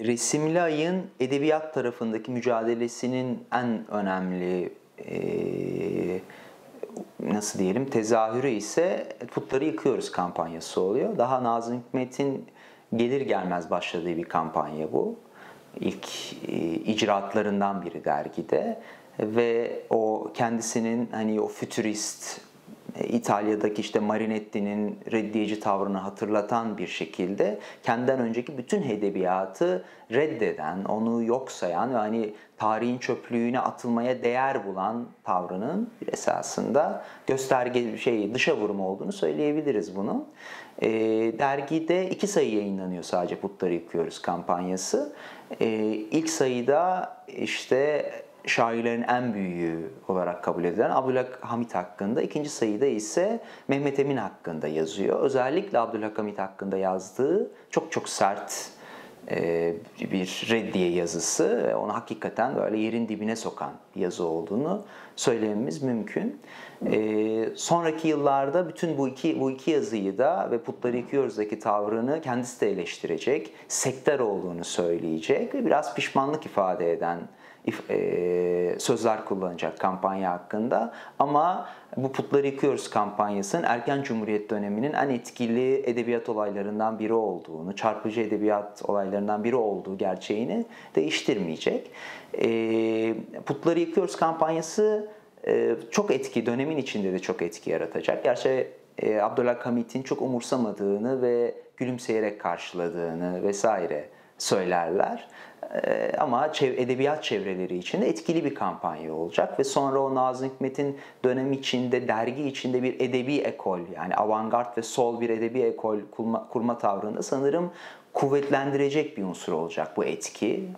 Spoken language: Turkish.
Resimli Ay'ın edebiyat tarafındaki mücadelesinin en önemli eee, nasıl diyelim tezahürü ise Putları Yıkıyoruz kampanyası oluyor. Daha Nazım Hikmet'in gelir gelmez başladığı bir kampanya bu. İlk e, icraatlarından biri dergide ve o kendisinin hani o fütürist e, İtalya'daki işte Marinetti'nin reddiyeci tavrını hatırlatan bir şekilde kendinden önceki bütün edebiyatı reddeden, onu yok sayan ve hani tarihin çöplüğüne atılmaya değer bulan tavrının esasında gösterge şey dışa vurum olduğunu söyleyebiliriz bunu. E, dergide iki sayı yayınlanıyor sadece Putları Yıkıyoruz kampanyası. E, ilk sayıda işte şairlerin en büyüğü olarak kabul edilen Abdülhamit hakkında, ikinci sayıda ise Mehmet Emin hakkında yazıyor. Özellikle Abdülhamit hakkında yazdığı çok çok sert bir reddiye yazısı onu hakikaten böyle yerin dibine sokan yazı olduğunu söylememiz mümkün. E, sonraki yıllarda bütün bu iki bu iki yazıyı da ve Putları Yıkıyoruz'daki tavrını kendisi de eleştirecek, sektör olduğunu söyleyecek ve biraz pişmanlık ifade eden e, sözler kullanacak kampanya hakkında. Ama bu Putları Yıkıyoruz kampanyasının erken Cumhuriyet döneminin en etkili edebiyat olaylarından biri olduğunu, çarpıcı edebiyat olaylarından biri olduğu gerçeğini değiştirmeyecek. E, Putları Yıkıyoruz kampanyası e, çok etki, dönemin içinde de çok etki yaratacak. Gerçi Abdülhamit'in çok umursamadığını ve gülümseyerek karşıladığını vesaire söylerler. Ee, ama edebiyat çevreleri için de etkili bir kampanya olacak ve sonra o Nazım Hikmet'in dönem içinde, dergi içinde bir edebi ekol yani avantgard ve sol bir edebi ekol kurma, kurma tavrını sanırım kuvvetlendirecek bir unsur olacak bu etki.